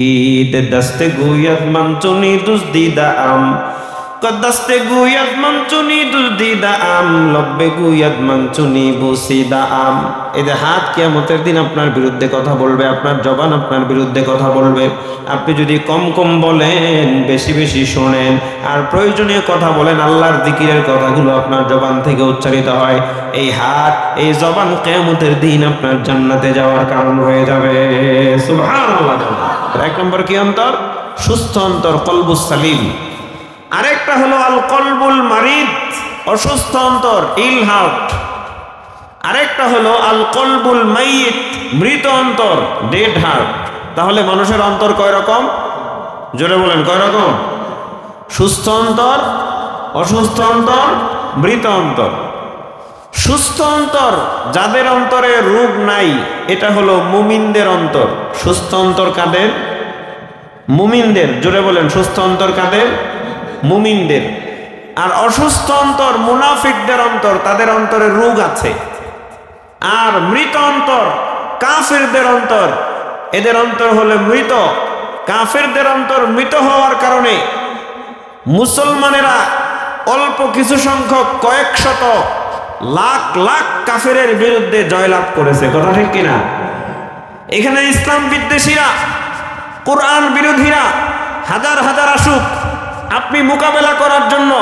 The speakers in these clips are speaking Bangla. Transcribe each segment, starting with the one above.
ঈদ দস্তে গুয়াত মঞ্চুনি আম। কদস্তে গুয়াত মঞ্চুনি আম। লব্বে গুয়াত মঞ্চুনি বুসিদা আম। হাত কিয়ামতের দিন আপনার বিরুদ্ধে কথা বলবে, আপনার জবান আপনার বিরুদ্ধে কথা বলবে। আপনি যদি কম কম বলেন, বেশি বেশি শোনেন, আর প্রয়োজনীয় কথা বলেন, আল্লাহর দিকিরের কথাগুলো আপনার জবান থেকে উচ্চারিত হয়। এই হাত, এই জবান কেয়ামতের দিন আপনার জান্নাতে যাওয়ার কারণ হয়ে যাবে। এক নম্বর কি অন্তর? সুস্থ অন্তর কলবুস সালিম আরেকটা হলো আল কলবুল মারিদ, অসুস্থ অন্তর ইল হার্ট আরেকটা হলো আল কলবুল মাইয়িত মৃত অন্তর, ডেড হার্ট। তাহলে মানুষের অন্তর কয় রকম? জোরে বলেন, কয় রকম? সুস্থ অন্তর, অসুস্থ অন্তর, মৃত অন্তর। সুস্থ অন্তর যাদের অন্তরে রোগ নাই, এটা হলো মুমিনদের অন্তর। সুস্থ অন্তর কাদের? মুমিনদের, জোরে বলেন, সুস্থ অন্তর কাদের? মুমিনদের। আর অসুস্থ অন্তর, মুনাফিকদের অন্তর, তাদের অন্তরে রোগ আছে। আর মৃত অন্তর, কাফেরদের অন্তর, এদের অন্তর হলে মৃত। কাফেরদের অন্তর মৃত হওয়ার কারণে মুসলমানেরা অল্প কিছু সংখ্যক কয়েক শত লাখ লাখ কাফেরের বিরুদ্ধে জয়লাভ করেছে। কথা ঠিক কিনা? এখানে ইসলাম বিদ্বেষীরা কোরআন বিরোধীরা হাজার হাজার আসুক, আপনি মোকাবেলা করার জন্য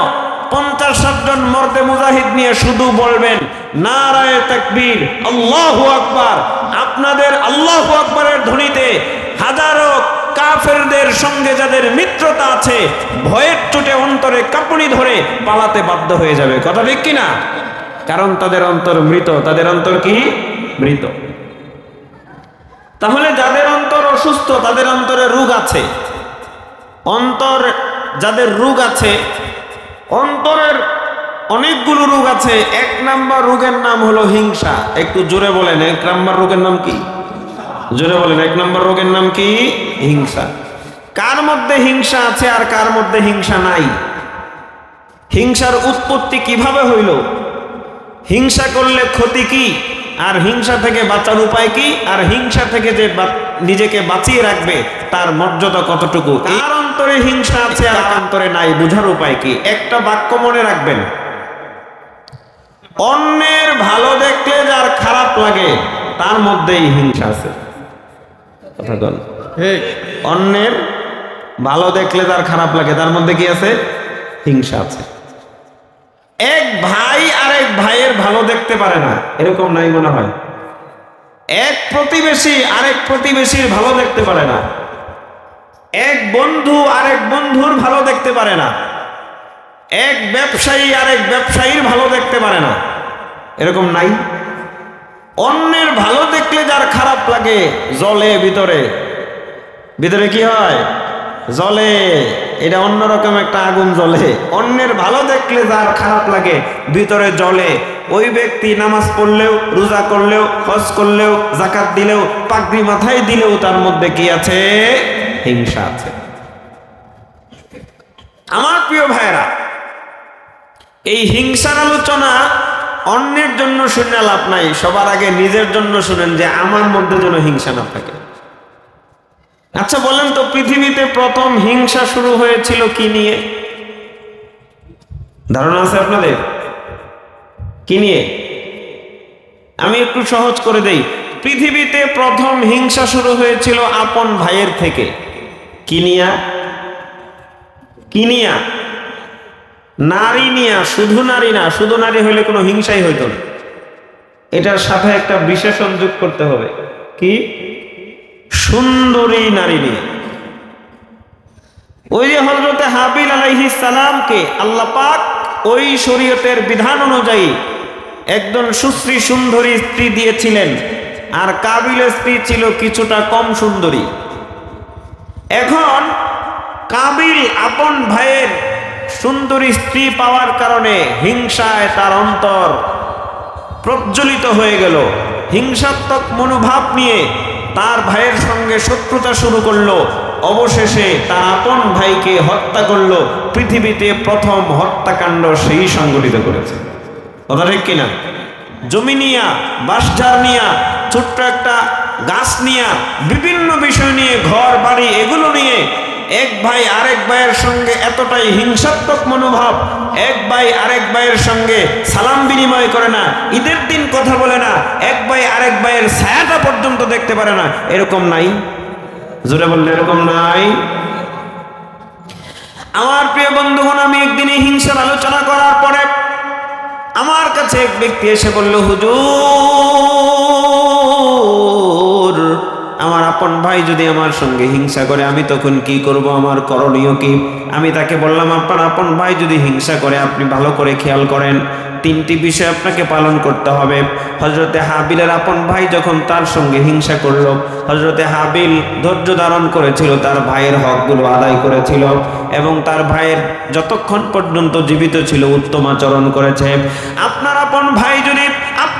পঞ্চাশ ষাটজন মর্দে মুজাহিদ নিয়ে শুধু বলবেন, নারায় তাকবীর, আল্লাহু আকবার। আপনাদের আল্লাহু আকবরের ধ্বনিতে হাজারো কাফেরদের সঙ্গে যাদের মিত্রতা আছে, ভয়ের চোটে অন্তরে কাঁপুনি ধরে পালাতে বাধ্য হয়ে যাবে। কথা ঠিক কিনা? কারণ তাদের অন্তর মৃত। তাদের অন্তর কি? মৃত। তাহলে যাদের অন্তর অসুস্থ, তাদের অন্তরে রোগ আছে। অন্তর, যাদের রোগ আছে, অন্তরের অনেকগুলো রোগ আছে। এক নাম্বার রোগের নাম হলো হিংসা। একটু জোরে বলেন, এক নাম্বার রোগের নাম কি? জোরে বলেন, এক নাম্বার রোগের নাম কি? হিংসা। কার মধ্যে হিংসা আছে আর কার মধ্যে হিংসা নাই? হিংসার উৎপত্তি কীভাবে হইল? হিংসা করলে ক্ষতি কি? আর হিংসা থেকে বাঁচার উপায় কি? আর হিংসা থেকে যে নিজেকে বাঁচিয়ে রাখবে তার মর্যাদা কতটুকু? কার অন্তরে হিংসা আছে আর অন্তরে নাই বুঝার উপায় কি? একটা বাক্য মনে রাখবেন। অন্যের ভালো দেখলে যার খারাপ লাগে তার মধ্যেই হিংসা আছে। কথা বল। অন্যের ভালো দেখলে তার খারাপ লাগে তার মধ্যে কি আছে? হিংসা আছে। এক ভাই আর এক ভাইয়ের ভালো দেখতে পারে না। এরকম নাই মনে হয়। এক প্রতিবেশী আরেক প্রতিবেশীর ভালো দেখতে পারে না। এক বন্ধু আরেক বন্ধুর ভালো দেখতে পারে না। এক ব্যবসায়ী আরেক ব্যবসায়ীর ভালো দেখতে পারে না। এরকম নাই। অন্যের ভালো দেখলে যার খারাপ লাগে, জলে ভিতরে। ভিতরে কি হয়? জলে। এটা অন্যরকম একটা আগুন জ্বলে। অন্যের ভালো দেখলে যার খারাপ লাগে, ভিতরে জলে ওই ব্যক্তি নামাজ পড়লেও, রোজা করলেও, হজ করলেও জাকাত দিলেও, পাগড়ি মাথায় দিলেও তার মধ্যে কি আছে? হিংসা আছে। আমার প্রিয় ভাইরা এই হিংসার আলোচনা অন্যের জন্য শুনে লাভ নাই, সবার আগে নিজের জন্য শুনেন যে আমার মধ্যে যেন হিংসা না থাকে। আচ্ছা বলেন তো, পৃথিবীতে প্রথম হিংসা শুরু হয়েছিল কি নিয়ে? ধারণা আছে আপনাদের? কি নিয়ে? আমি একটু সহজ করে দেই। পৃথিবীতে প্রথম হিংসা শুরু হয়েছিল আপন ভাইয়ের থেকে। কিনিয়া কিনিয়া নারী নিয়া, শুধু নারী না, শুধু নারী হইলে কোনো হিংসাই হইতো না। এটার সাথে একটা বিশেষণ যোগ করতে হবে। কি? সুন্দরী নারী নিয়ে। ওই যে হজরতে হাবিল আলাইহি সালামকে আল্লাহ পাক ওই শরীয়তের বিধান অনুযায়ী একজন সুশ্রী সুন্দরী স্ত্রী দিয়েছিলেন, আর কাবিলের স্ত্রী ছিল কিছুটা কম সুন্দরী। এখন কাবিল আপন ভাইয়ের সুন্দরী স্ত্রী পাওয়ার কারণে হিংসায় তার অন্তর প্রজ্বলিত হয়ে গেল। হিংসাত্মক মনোভাব নিয়ে তার ভাইয়ের সঙ্গে শত্রুতা শুরু করল। অবশেষে তার আপন ভাইকে হত্যা করল। পৃথিবীতে প্রথম হত্যাকাণ্ড সেই সংগঠিত করেছে। কথা ঠিক কিনা? জমি নিয়া বাসঝাড় নিয়া, ছোট্ট একটা গাছ নিয়া, বিভিন্ন বিষয় নিয়ে, ঘর বাড়ি, এগুলো নিয়ে এক ভাই আরেক ভাইয়ের সঙ্গে এতটাই হিংসাত্মক মনোভাব, এক ভাই আরেক ভাইয়ের সঙ্গে সালাম বিনিময় করে না, ঈদের দিন কথা বলে না, এক ভাই আরেক ভাইয়ের ছায়াটা পর্যন্ত দেখতে পারে না, এরকম নাই? জোরে বললে এরকম নাই? আমার প্রিয় বন্ধুগণ, আমি একদিন হিংসার আলোচনা করার পরে আমার কাছে এক ব্যক্তি এসে বলল, হুজুর আপন ভাই যদি আমার সঙ্গে হিংসা করে, আমি তখন কি করব? আমার করণীয় কি? আমি তাকে বললাম, আপনার আপন ভাই যদি হিংসা করে, আপনি ভালো করে খেয়াল করেন। তিনটি বিষয় আপনাকে পালন করতে হবে। হজরতে হাবিলের আপন ভাই যখন তার সঙ্গে হিংসা করল হজরতে হাবিল ধৈর্য ধারণ করেছিল, তার ভাইয়ের হকগুলো আদায় করেছিল এবং তার ভাইয়ের যতক্ষণ পর্যন্ত জীবিত ছিল, উত্তম আচরণ করেছে। আপনার আপন ভাই যদি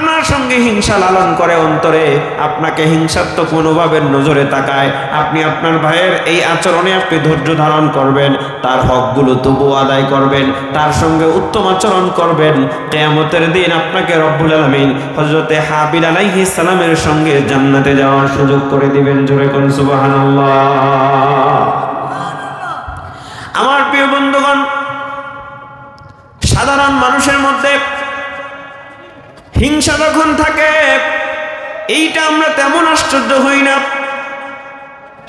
আপনার সঙ্গে হিংসা লালন করে অন্তরে আপনাকে হিংসাত্মক মনোভাবের নজরে তাকায়। আপনি আপনার ভাইয়ের এই আচরণে আপনি ধৈর্য ধারণ করবেন, তার হকগুলো তবু আদায় করবেন, তার সঙ্গে উত্তম আচরণ করবেন। কেয়ামতের দিন আপনাকে রব্বুল আলমিন হজরতে হাবিল আলাইহি সালামের সঙ্গে জান্নাতে যাওয়ার সুযোগ করে দিবেন। জোরে কোন সুবহানাল্লাহ। আমার প্রিয় বন্ধুগণ, সাধারণ মানুষের মধ্যে হিংসা যখন থাকে, এইটা আমরা তেমন আশ্চর্য হই না।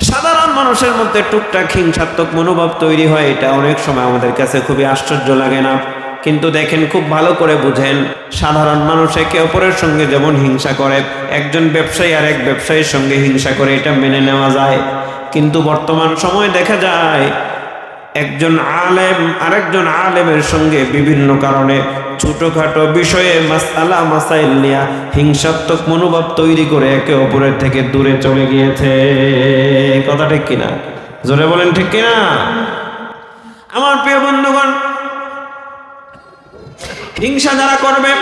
সাধারণ মানুষের মধ্যে টুকটাক হিংসাত্মক মনোভাব তৈরি হয়, এটা অনেক সময় আমাদের কাছে খুবই আশ্চর্য লাগে না। কিন্তু দেখেন, খুব ভালো করে বুঝেন, সাধারণ মানুষ একে অপরের সঙ্গে যেমন হিংসা করে, একজন ব্যবসায়ী আর এক ব্যবসায়ীর সঙ্গে হিংসা করে এটা মেনে নেওয়া যায়। কিন্তু বর্তমান সময় দেখা যায় একজন আলেম, আরেকজন আলেমের সঙ্গে বিভিন্ন কারণে ছোটখাটো বিষয়ে মাসালা মাসাইল নিয়ে হিংসাত্মক মনোভাব তৈরি করে একে অপরের থেকে দূরে চলে গিয়েছে। কথা ঠিক কিনা? জোরে বলেন ঠিক কিনা? আমার প্রিয় বন্ধুগণ, হিংসা যারা করবে,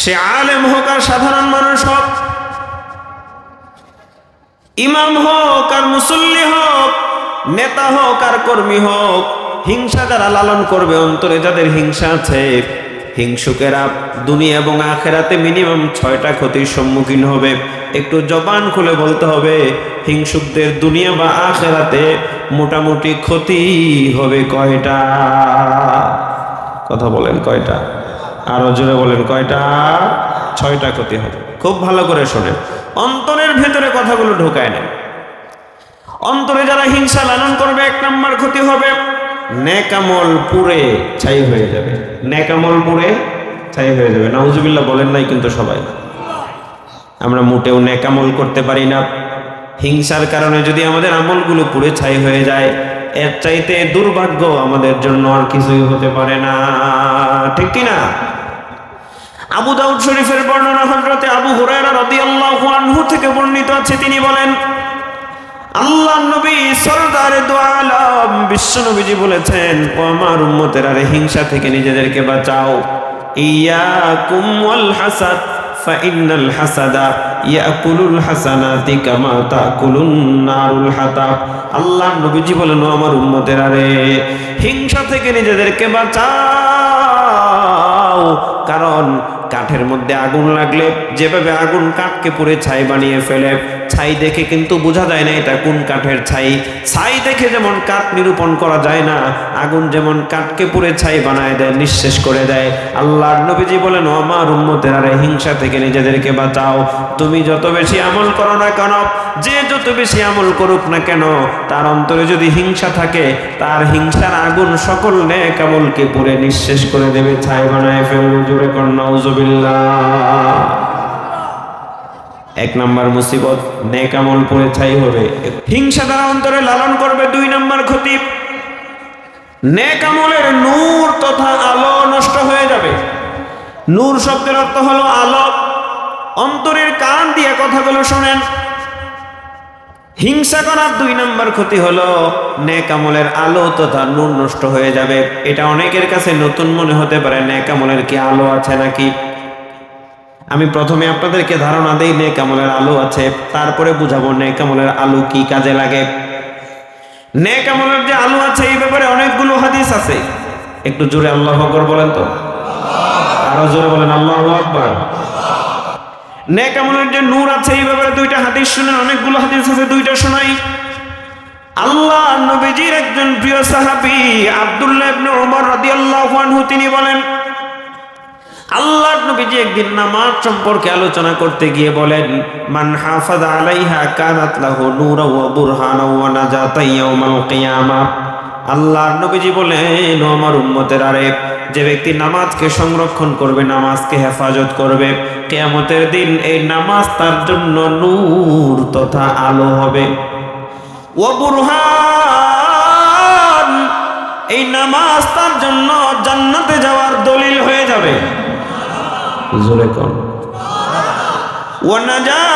সে আলেম হোক আর সাধারণ মানুষ হোক, ইমাম হোক আর মুসল্লি হোক নেতা হোক আর কর্মী হোক, হিংসা যারা লালন করবে অন্তরে যাদের হিংসা আছে, হিংসুকেরা দুনিয়া এবং আখেরাতে মিনিমাম ছয়টা ক্ষতির সম্মুখীন হবে। একটু জবান খুলে বলতে হবে, হিংসুকদের দুনিয়া বা আখেরাতে মোটামুটি ক্ষতি হবে কয়টা? কথা বলেন কয়টা? আরও জোরে বলেন কয়টা? ছয়টা ক্ষতি হবে। খুব ভালো করে শোনেন। অন্তরের ভেতরে কথাগুলো ঢোকায় নেন। অন্তরে যারা হিংসা লালন করবে, এক নম্বর ক্ষতি হবে নেকামল পুরে ছাই হয়ে যাবে। নেকামল পুরে ছাই হয়ে যাবে। নাউজুবিল্লাহ বলেন নাই কিন্তু সবাই। আমরা মোটেও নেকামল করতে পারি না। হিংসার কারণে যদি আমাদের আমলগুলো পুরে ছাই হয়ে যায়, এর চাইতে দুর্ভাগ্য আমাদের জন্য আর কিছুই হতে পারে না। ঠিক কি না আবু দাউদ শরীফের বর্ণনা হজরতে আবু হুরায়রা রাদিয়াল্লাহু আনহু থেকে বর্ণিত আছে। তিনি বলেন আল্লাহ নবী সরদার দোয়ালম বিশ্ব নবীজি বলেছেন আমার উম্মতের আরে হিংসা থেকে নিজেদেরকে বাঁচাও। ইয়া কুমল হাসাদ নারুল হাতা। বলেন আমার আরে, হিংসা থেকে নিজেদেরকে কারণ কাঠের মধ্যে আগুন লাগলে, যেভাবে আগুন কাঠকে পুড়ে ছাই বানিয়ে ফেলে, ছাই দেখে কিন্তু বোঝা যায় না এটা কোন কাঠের ছাই। ছাই দেখে যেমন কাঠ নিরূপণ করা যায় না, আগুন যেমন কাঠকে পুড়ে ছাই বানায় দেয়, নিঃশেষ করে দেয়। আল্লাহর নবীজি বলেন আমার উম্মতের আরে, হিংসা থেকে নিজেদেরকে বাঁচাও। তুমি যত বেশি আমল করো না কেন, যে যত বেশি আমল করুক না কেন, তার অন্তরে যদি হিংসা থাকে, তার হিংসার আগুন সকল নেক আমলকে পুড়ে নিঃশেষ করে দেবে, ছাই বানায় ফেলবে। জোরে নাউজুবিল্লাহ। এক নাম্বার মুসিবত, নেক আমল পড়ে ছাই হবে। হিংসা দ্বারা অন্তরে লালন করবে দুই নাম্বার ক্ষতি নেক আমলের নূর তথা আলো নষ্ট হয়ে যাবে। নূর শব্দের অর্থ হলো আলো। অন্তরের কান দিয়ে কথাগুলো শোনেন। হিংসা করার দুই নম্বর ক্ষতি হলো, নেক আমলের আলো তথা নূর নষ্ট হয়ে যাবে। এটা অনেকের কাছে নতুন মনে হতে পারে, নেক আমলের কি আলো আছে নাকি? আমি প্রথমে আপনাদেরকে ধারণা দেই, নেক আমলের আলো আছে, তারপরে বুঝাবো নেক আমলের আলো কি কাজে লাগে। নেক আমলের যে আলো আছে, এই ব্যাপারে অনেকগুলো হাদিস আছে। একটু জোরে আল্লাহ আকবর বলেন তো। আরও জোরে বলেন, আল্লাহ আকবর। নেক আমলের যে নূর আছে, এই ব্যাপারে দুইটা হাদিস শুনেন অনেকগুলো হাদিস আছে, দুইটা শোনাই। আল্লাহ নবীজির একজন প্রিয় সাহাবী আব্দুল্লাহ ইবনে ওমর রাদিয়াল্লাহু আনহু, তিনি বলেন আল্লাহর নবীজি একদিন নামাজ সম্পর্কে আলোচনা করতে গিয়ে বলেন, মান হাফাজ আলাইহা কানাত লাহু নূরা ওয়া বুরহানা ওয়া নাজাতা ইয়াউমাল কিয়ামা। আল্লাহর নবীজি বলেন, ও আমার উম্মতের আরে যে ব্যক্তি নামাজকে সংরক্ষণ করবে, নামাজকে হেফাজত করবে, কেয়ামতের দিন এই নামাজ তার জন্য নূর তথা আলো হবে। ও বুরহান, এই নামাজ তার জন্য জান্নাতে যাওয়ার দলিল হয়ে যাবে। জোরে ওয়ানাজাত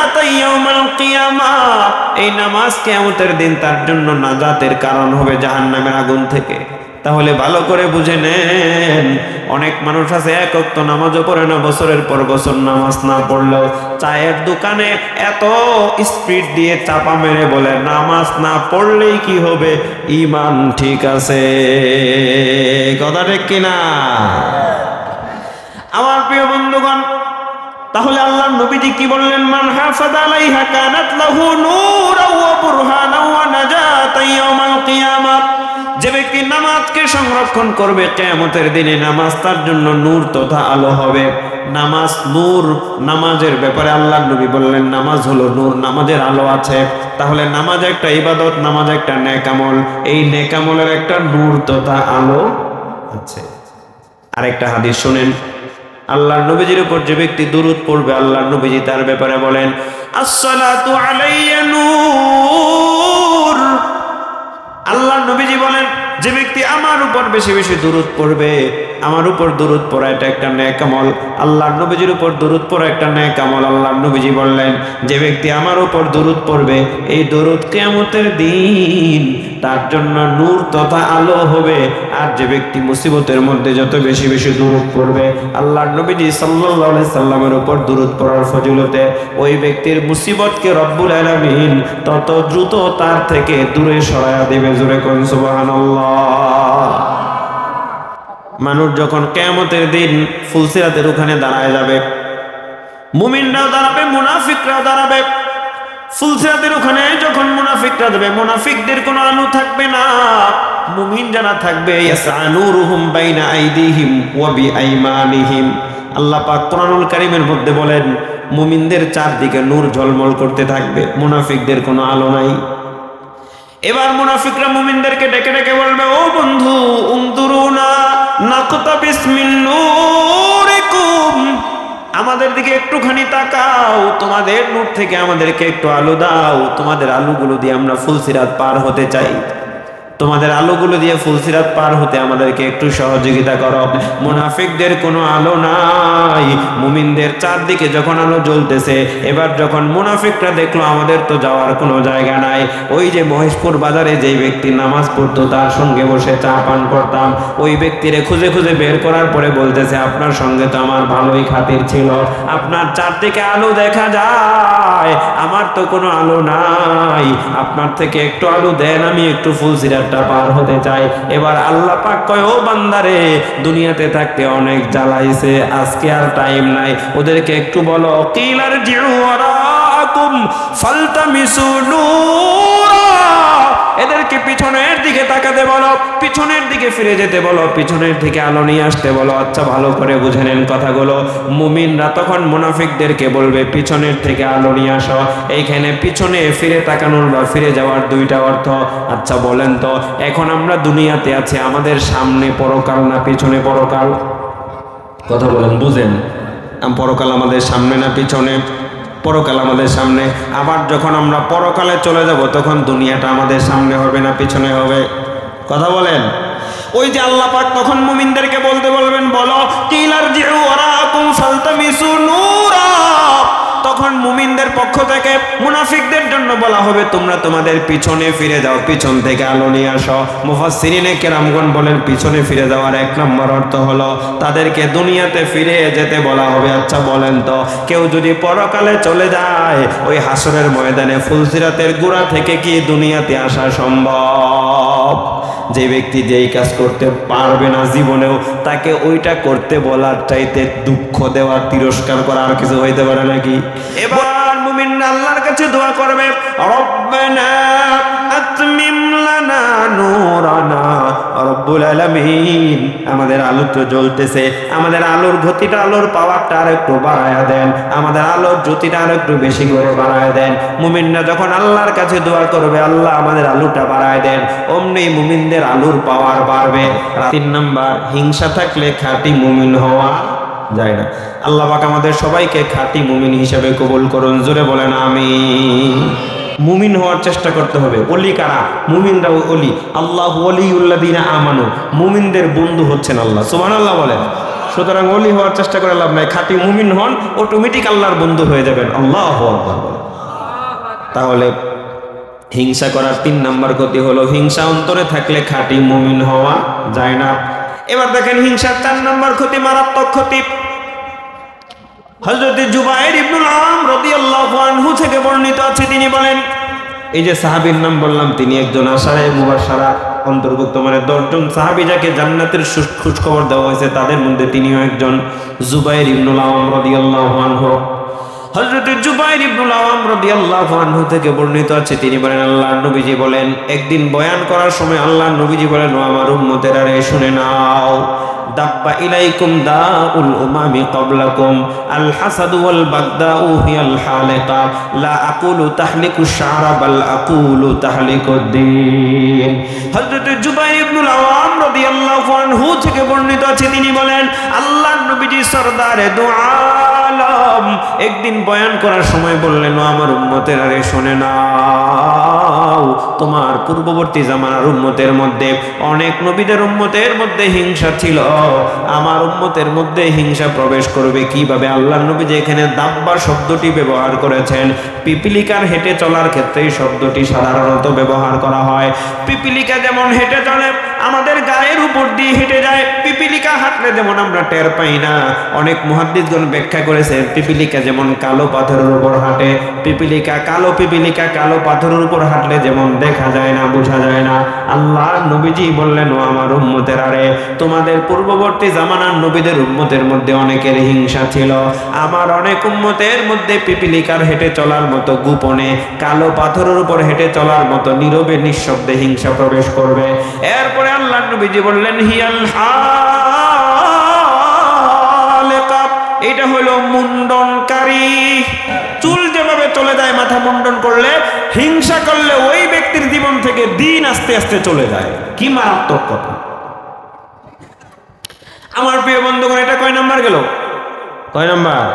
ইয়াউমাল কিয়ামা এই নামাজ কিয়ামতের দিন তার জন্য নাজাতের কারণ হবে জাহান্নামের আগুন থেকে। তাহলে ভালো করে বুঝে নেন, অনেক মানুষ আছে নামাজও পড়ে না, বছরের পর বছর নামাজ না চায়ের দোকানে এত স্পিড দিয়ে চাপা মেরে বলে, নামাজ না পড়লেই কি হবে? ইমান ঠিক আছে। কথা ঠিক কিনা? আমার প্রিয় বন্ধুগণ তাহলে আল্লাহ নবীজি কি বললেন? মান হাফাজ আলাইহা কানাত লাহু নূরাও ওয়া বুরহানাও ওয়া নাজাতাও ইয়াউমাল কিয়ামাহ যে ব্যক্তি নামাজকে সংরক্ষণ করবে, কিয়ামতের দিনে নামাজ তার জন্য নূর তথা আলো হবে। নামাজ নূর, নামাজের ব্যাপারে আল্লাহ নবী বললেন, নামাজ হলো নূর, নামাজের আলো আছে। তাহলে নামাজ একটা ইবাদত, নামাজ একটা নেকামল। এই নেকামলের একটা নূর তথা আলো আছে। আরেকটা হাদিস শুনেন। আল্লাহর নবীজির উপর যে ব্যক্তি দুরুদ পড়বে, আল্লাহ নবীজি তার ব্যাপারে বলেন আল্লাহর নবীজি বলেন, যে ব্যক্তি আমার উপর বেশি বেশি দূরত পড়বে আমার উপর দূরত পড়া এটা একটা ন্যাকামল আল্লাহর নবীজির উপর দূরত পড়া একটা ন্যাকামল আল্লাহর নবীজি বললেন, যে ব্যক্তি আমার উপর দূরত পড়বে, এই দূরত কেমতের দিন তার জন্য নূর তথা আলো হবে। আর যে ব্যক্তি মুসিবতের মধ্যে যত বেশি বেশি দূরত পড়বে, আল্লাহর নবীজি আলাইহি সাল্লামের উপর দূরত পড়ার ফজিলতে ওই ব্যক্তির মুসিবতকে রব্বুল আলামিন তত দ্রুত তার থেকে দূরে সরায়া দেবে। জোরে কোন সুবহানাল্লাহ। মানুষ যখন কেয়ামতের দিন ফুলসিরাতের ওখানে দাঁড়ায় যাবে, মুমিনরাও দাঁড়াবে, মুনাফিকরাও দাঁড়াবে। ফুলসিরাতের ওখানে যখন মুনাফিকরা দেবে মুনাফিকদের কোনো আনু থাকবে না। মুমিন যারা থাকবে ইয়াসানুরুহুম বাইনা আইদিহিম ওয়া বিআইমানিহিম। আল্লাহ পাক কোরআনুল কারীমের মধ্যে বলেন, মুমিনদের চারদিকে নূর ঝলমল করতে থাকবে, মুনাফিকদের কোনো আলো নাই। এবার মুনাফিকরা মুমিনদেরকে ডেকে ডেকে বলবে, ও বন্ধু নূরিকুম আমাদের দিকে একটুখানি তাকাও, তোমাদের নূর থেকে আমাদেরকে একটু আলো দাও, তোমাদের আলুগুলো দিয়ে আমরা ফুলসিরাত পার হতে চাই। তোমাদের আলোগুলো দিয়ে ফুলসিরাত পার হতে আমাদেরকে একটু সহযোগিতা করো। মুনাফিকদের কোনো আলো নাই। মুমিনদের চারদিকে যখন আলো জ্বলতেছে, এবার যখন মুনাফিকরা দেখল আমাদের তো যাওয়ার কোনো জায়গা নাই। ওই যে মহেশপুর বাজারে যেই ব্যক্তি নামাজ পড়তো, তার সঙ্গে বসে চা পান করতাম। ওই ব্যক্তিরে খুঁজে খুঁজে বের করার পরে বলতেছে, আপনার সঙ্গে তো আমার ভালোই খাতির ছিল। আপনার চারদিকে আলো দেখা যায়। আমার তো কোনো আলো নাই। আপনার থেকে একটু আলো দেন, আমি একটু ফুল সিরাতটা পার হতে চাই এবার আল্লাহ পাক কয়, ও বান্দারে, দুনিয়াতে থাকতে অনেক জ্বালাইছে, আজকে আর টাইম নাই। ওদেরকে একটু বলো, কিলার জিউ ফালতামিসু নূরা। এদেরকে পিছনের দিকে তাকাতে বলো, পিছনের দিকে ফিরে যেতে বলো, পিছনের দিকে আলো নিয়ে আসতে বলো। আচ্ছা ভালো করে বুঝে নেন কথাগুলো। মুমিনরা তখন মুনাফিকদেরকে বলবে, পিছনের থেকে আলো নিয়ে আসো। এইখানে পিছনে ফিরে তাকানোর বা ফিরে যাওয়ার দুইটা অর্থ। আচ্ছা বলেন তো, এখন আমরা দুনিয়াতে আছি, আমাদের সামনে পরকাল না পিছনে পরকাল? কথা বলেন, বুঝেন। পরকাল আমাদের সামনে না পিছনে? পরকাল আমাদের সামনে। আবার যখন আমরা পরকালে চলে যাব, তখন দুনিয়াটা আমাদের সামনে হবে না, পিছনে হবে। কথা বলেন? ওই যে আল্লাহ পাক তখন মুমিনদেরকে বলতে বলবেন, বলো কিলার জিউ ওয়ারাকুম ফালতামিসু নূরা। তখন মুমিনদের পক্ষ থেকে মুনাফিকদের জন্য বলা হবে, তোমরা তোমাদের পিছনে ফিরে যাও, পিছন থেকে আলো নিয়ে আসো। মুফাসসিরিনে কেরামগণ বলেন, পিছনে ফিরে যাওয়ার এক নম্বর অর্থ হলো, তাদেরকে দুনিয়াতে ফিরে যেতে বলা হবে। আচ্ছা বলেন তো, কেউ যদি পরকালে চলে যায়, ওই হাসরের ময়দানে ফুলসিরাতের গুড়া থেকে কি দুনিয়াতে আসা সম্ভব? যে ব্যক্তি যেই কাজ করতে পারবে না জীবনেও, তাকে ওইটা করতে বলার চাইতে দুঃখ দেওয়া তিরস্কার করা আর কিছু হইতে পারে নাকি? এবার মুমিন আল্লাহর কাছে দোয়া করবে, রব্বানা আতমিম লানা নূরানা রব্বুল আলামিন। আমাদের আলো তো জ্বলতেছে। আমাদের আলোর গতিটা, আলোর পাওয়ারটা আর একটু বাড়ায়া দেন। আমাদের আলোর জ্যোতিটা আর একটু বেশি করে বাড়ায় দেন। মুমিনরা যখন আল্লাহর কাছে দোয়া করবে, আল্লাহ আমাদের আলোটা বাড়ায় দেন। অমনি মুমিনদের আলোর পাওয়ার বাড়বে। তিন নাম্বার, হিংসা থাকলে খাঁটি মুমিন হওয়া যায় না। আল্লাহ পাক আমাদের সবাইকে খাঁটি মুমিন হিসেবে কবুল করুন। জোরে বলেন আমি মুমিন হওয়ার চেষ্টা করতে হবে। অলি কারা? মুমিনরা অলি আল্লাহ অলি অলিউল্লাদিনা আমানু। মুমিনদের বন্ধু হচ্ছেন আল্লাহ। সুমান আল্লাহ বলেন। সুতরাং অলি হওয়ার চেষ্টা করে লাভ নাই। খাঁটি মুমিন হন অটোমেটিক আল্লাহর বন্ধু হয়ে যাবেন। আল্লাহ আকবার তাহলে হিংসা করার তিন নাম্বার গতি হলো, হিংসা অন্তরে থাকলে খাঁটি মুমিন হওয়া যায় না। এবার দেখেন হিংসার চার নাম্বার ক্ষতি মারাত্মক ক্ষতি। হজরত জুবাইর ইবনুল আম রাদিয়াল্লাহু আনহু থেকে বর্ণিত আছে, তিনি বলেন, এই যে সাহাবীর নাম বললাম, তিনি একজন আশারে মুবাশশারা অন্তর্ভুক্ত মানে দশজন সাহাবী যাকে জান্নাতের খবর দেওয়া হয়েছে, তাদের মধ্যে তিনিও একজন জুবাইর ইবনুল আওয়াম রাদিয়াল্লাহু আনহু। হযরত জুবাইর ইবনুল আওয়াম রাদিয়াল্লাহু আনহু থেকে বর্ণিত আছে, তিনি বলেন, আল্লাহর নবীজি বলেন, একদিন বয়ান করার সময় আল্লাহর নবীজি বলেন আমার উম্মতেরা রে শুনে নাও। দাব্বা ইলাইকুম দাউল উমামি ক্বাবলাকুম। আল হাসাদু ওয়াল বাগদাউ হিয়াল হালিকা। লা আকুলু তাহলিকু শারা, বাল আকুলু তাহলিকুদ্দিন হযরত জুবাইর ইবনুল আওয়াম রাদিয়াল্লাহু আনহু থেকে বর্ণিত আছে, তিনি বলেন আল্লাহর নবীজি সরদারে দু আলম একদিন বয়ান করার সময় বললেন আমার উম্মতের, আরে শোনে নাও, তোমার পূর্ববর্তী জামানার উম্মতের মধ্যে অনেক নবীদের উম্মতের মধ্যে হিংসা ছিল। আমার উম্মতের মধ্যে হিংসা প্রবেশ করবে কীভাবে? আল্লাহ নবী যে এখানে দাব্বা শব্দটি ব্যবহার করেছেন, পিপিলিকার হেঁটে চলার ক্ষেত্রে শব্দটি সাধারণত ব্যবহার করা হয়। পিপিলিকা যেমন হেঁটে চলে আমাদের গায়ের উপর দিয়ে হেঁটে যায়, পিপিলিকা হাঁটলে যেমন আমরা টের পাই না। অনেক মহাদ্দিসগণ ব্যাখ্যা করেছেন পিপিলিকা যেমন কালো পাথরের উপর হাঁটে, পিপিলিকা কালো পিপিলিকা কালো পাথরের উপর হাঁটলে যেমন দেখা যায় না, বোঝা যায় না। আল্লাহ নবীজি বললেন, ও আমার উম্মতের আরে, তোমাদের পূর্ববর্তী জামানার নবীদের উম্মতের মধ্যে অনেকের হিংসা ছিল। আমার অনেক উম্মতের মধ্যে পিপিলিকার হেঁটে চলার মতো গোপনে, কালো পাথরের উপর হেঁটে চলার মতো নীরবে নিঃশব্দে হিংসা প্রবেশ করবে। এরপরে আল্লাহ নবীজি বললেন হিয়াল এটা হলো মুন্ডনকারী। চুল যেভাবে চলে যায় মাথা মুন্ডন করলে হিংসা করলে ওই ব্যক্তির জীবন থেকে দিন আস্তে আস্তে চলে যায়। কি মারাত্মক কথা। আমার প্রিয় বন্ধুগণ এটা কয় নাম্বার গেল? কয় নাম্বার?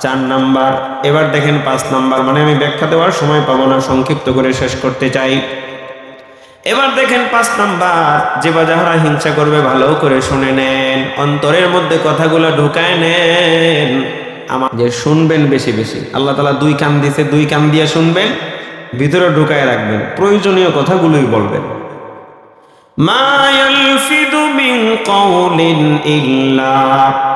চার নাম্বার। এবার দেখেন পাঁচ নাম্বার। মানে আমি ব্যাখ্যা দেওয়ার সময় পাবো না সংক্ষিপ্ত করে শেষ করতে চাই। এবার দেখেন পাঁচ নাম্বার যে বা যাহারা হিংসা করবে ভালো করে শুনে নেন অন্তরের মধ্যে কথাগুলো ঢুকায় নেন আমার যে শুনবেন বেশি বেশি আল্লাহ তালা দুই কান দিছে দুই কান দিয়ে শুনবেন ভিতরে ঢুকায় রাখবেন প্রয়োজনীয় কথাগুলোই বলবেন ما يلفظ من قول إلا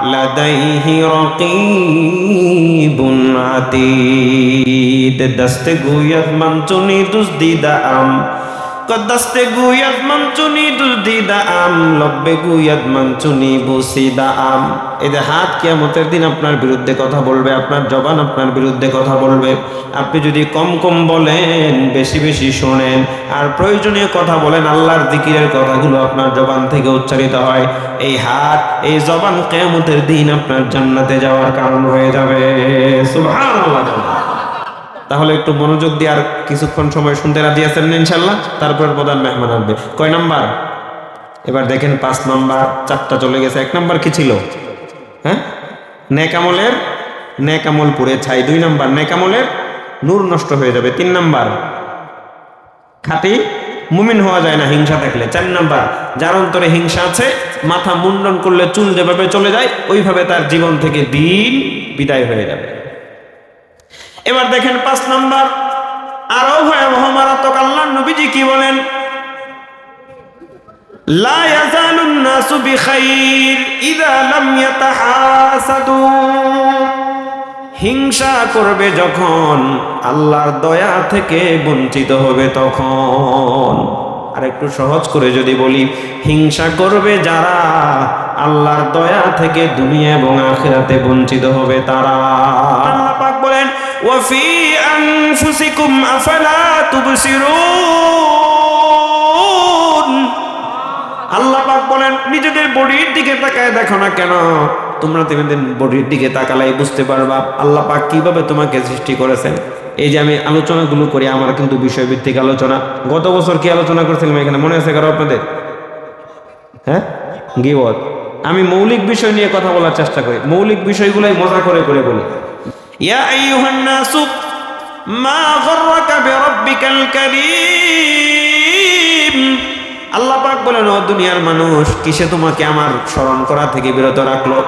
لديه رقيب عتيد دست گوید من چنی دزدیده ام গুয়াদ দুর্দিদা আম লব্বে গুয়াদ বুসিদা আম। এদের হাত দিন আপনার বিরুদ্ধে কথা বলবে, আপনার জবান আপনার বিরুদ্ধে কথা বলবে। আপনি যদি কম কম বলেন, বেশি বেশি শোনেন, আর প্রয়োজনীয় কথা বলেন, আল্লাহর দিকিরের কথাগুলো আপনার জবান থেকে উচ্চারিত হয়। এই হাত, এই জবান কেয়ামতের দিন আপনার জান্নাতে যাওয়ার কারণ হয়ে যাবে। তাহলে একটু মনোযোগ দিয়ে আর কিছুক্ষণ সময় শুনতে রাজি আছেন ইনশাল্লাহ তারপর প্রধান মেহমান আসবে। কয় নাম্বার? এবার দেখেন পাঁচ নাম্বার, চারটা চলে গেছে। এক নাম্বার কি ছিল? হ্যাঁ? নেকামলের নেকামল পুড়ে ছাই। দুই নাম্বার নেকামলের নূর নষ্ট হয়ে যাবে। তিন নাম্বার, খাঁটি মুমিন হওয়া যায় না হিংসা থাকলে। চার নাম্বার, যার অন্তরে হিংসা আছে, মাথা মুন্ডন করলে চুল যেভাবে চলে যায়, ওইভাবে তার জীবন থেকে দিন বিদায় হয়ে যাবে। এবার দেখেন পাঁচ নাম্বার। আরও ভয়াবহ মারাত্মক আল্লাহ নবীজি কি বলেন? হিংসা করবে যখন আল্লাহর দয়া থেকে বঞ্চিত হবে তখন। আর একটু সহজ করে যদি বলি, হিংসা করবে যারা আল্লাহর দয়া থেকে দুনিয়া এবং আখিরাতে বঞ্চিত হবে তারা। ওয়াফি আনফুসিকুম আফালা তুবসিরুন আল্লাহ পাক বলেন, নিজেদের বডির দিকে তাকায় দেখো না কেন? তোমরা তোমাদের বডির দিকে তাকালাই বুঝতে পারবা আল্লাহ পাক কীভাবে তোমাকে সৃষ্টি করেছেন। এই যে আমি আলোচনাগুলো করি, আমার কিন্তু বিষয়ভিত্তিক আলোচনা। গত বছর কি আলোচনা করছিলাম এখানে? মনে আছে কারও আপনাদের? হ্যাঁ? গিবত আমি মৌলিক বিষয় নিয়ে কথা বলার চেষ্টা করি। মৌলিক বিষয়গুলোই মজা করে করে বলি। ইয়া আইয়ুহান নাসু মা গররাকা বিরাব্বিকাল কারীম। আল্লাহ পাক বলেন, ও দুনিয়ার মানুষ, কিসে তোমাকে আমার স্মরণ করা থেকে বিরত রাখল?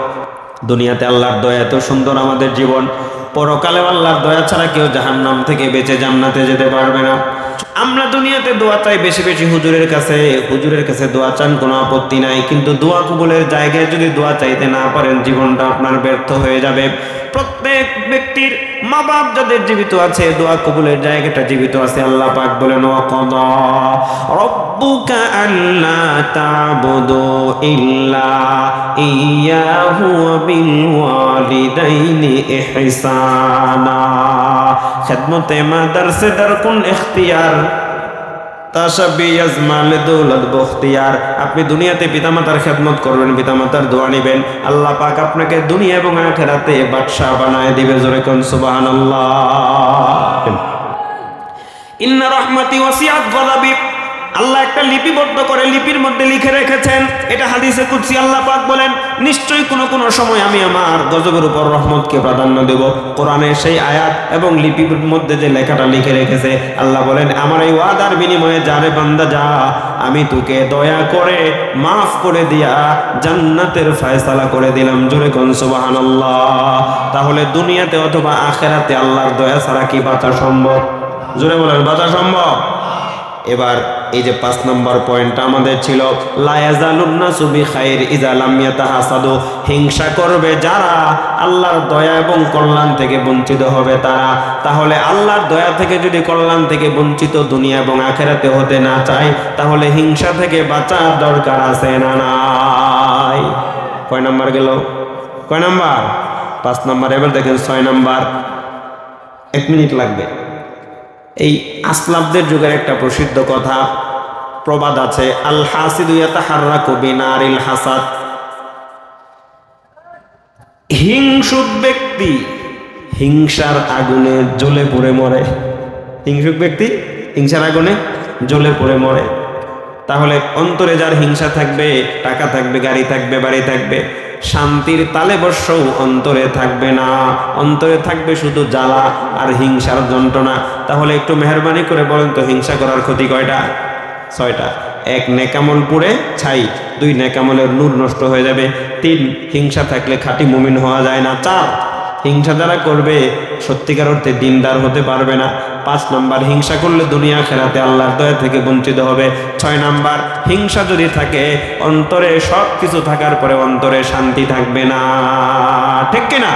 দুনিয়াতে আল্লাহর দয়া এত সুন্দর আমাদের জীবন। পরকালে আল্লাহর দয়া ছাড়া কেউ জাহান্নাম থেকে বেঁচে জান্নাতে যেতে পারবে না। আমরা দুনিয়াতে দোয়া চাই বেশি বেশি হুজুরের কাছে। হুজুরের কাছে দোয়া চান, কোনো আপত্তি নাই। কিন্তু দোয়া কবুলের জায়গায় যদি দোয়া চাইতে না পারেন, জীবনটা আপনার ব্যর্থ হয়ে যাবে। প্রত্যেক ব্যক্তির মা বাপ যাদের জীবিত আছে, দোয়া কবুলের জায়গাটা জীবিত আছে, আল্লাহ পাক বলেন রব্বুকা ইয়াহু বিল ওয়ালিদাইনি ইহসানা। খিদমতে মা দারকুন ইখতিয়ার। কোন এখতিয়ার আপনি দুনিয়াতে পিতামাতার খেদমত করবেন পিতামাতার দোয়া নিবেন। আল্লাহ পাক আপনাকে দুনিয়া এবং আখেরাতে বাদশাহ বানায় দিবে জোরে কোন সুবহানাল্লাহ। ইন্না রহমতি ওয়াসিয়াত গদাবি আল্লাহ একটা লিপিবদ্ধ করে লিপির মধ্যে লিখে রেখেছেন। এটা হাদিসে কুদসি, আল্লাহ পাক বলেন, নিশ্চয়ই কোনো কোনো সময় আমি আমার গজবের উপর রহমতকে প্রাধান্য দেব। কোরআনের সেই আয়াত এবং লিপির মধ্যে যে লেখাটা লিখে রেখেছে, আল্লাহ বলেন, আমার এই ওয়াদার বিনিময়ে যারে বান্দা যা, আমি তোকে দয়া করে মাফ করে দিয়া জান্নাতের ফয়সালা করে দিলাম। জোরে কোন সুবহানাল্লাহ। তাহলে দুনিয়াতে অথবা আখেরাতে আল্লাহর দয়া ছাড়া কি বাঁচা সম্ভব? জোরে বলেন, বাঁচা সম্ভব? এবার এই যে পাঁচ নম্বর পয়েন্টটা আমাদের ছিল লায়াজালুন্নাসু বিখাইর ইজা লাম ইয়াতাহাসাদু, হিংসা করবে যারা আল্লাহর দয়া এবং কল্যাণ থেকে বঞ্চিত হবে তারা। তাহলে আল্লাহর দয়া থেকে যদি কল্যাণ থেকে বঞ্চিত দুনিয়া এবং আখেরাতে হতে না চায়, তাহলে হিংসা থেকে বাঁচার দরকার আছে না নাই? কয় নাম্বার গেল? কয় নাম্বার? পাঁচ নাম্বার, এবার দেখেন ছয় নাম্বার। এক মিনিট লাগবে। এই আসলাফদের যুগের একটা প্রসিদ্ধ কথা, প্রবাদ আছে আল হাসিদু ইয়াতাহাররাকু বিনারিল হাসাদ। হিংসুক ব্যক্তি হিংসার আগুনে জ্বলে পড়ে মরে। হিংসুক ব্যক্তি হিংসার আগুনে জ্বলে পড়ে মরে। তাহলে অন্তরে যার হিংসা থাকবে, টাকা থাকবে, গাড়ি থাকবে, বাড়ি থাকবে শান্তির তালে বর্ষও অন্তরে থাকবে না। অন্তরে থাকবে শুধু জ্বালা আর হিংসার যন্ত্রণা। তাহলে একটু মেহরবানি করে বলেন তো, হিংসা করার ক্ষতি কয়টা? ছয়টা। এক নেকামল পুড়ে ছাই, দুই নেকামলের নূর নষ্ট হয়ে যাবে। তিন, হিংসা থাকলে খাঁটি মুমিন হওয়া যায় না। চার হিংসা যারা করবে, সত্যিকার অর্থে দিনদার হতে পারবে না। পাঁচ নাম্বার, হিংসা করলে দুনিয়া খেলাতে আল্লাহর দয়া থেকে বঞ্চিত হবে। ছয় নাম্বার, হিংসা যদি থাকে, অন্তরে সব কিছু থাকার পরে অন্তরে শান্তি থাকবে না। ঠিক কিনা?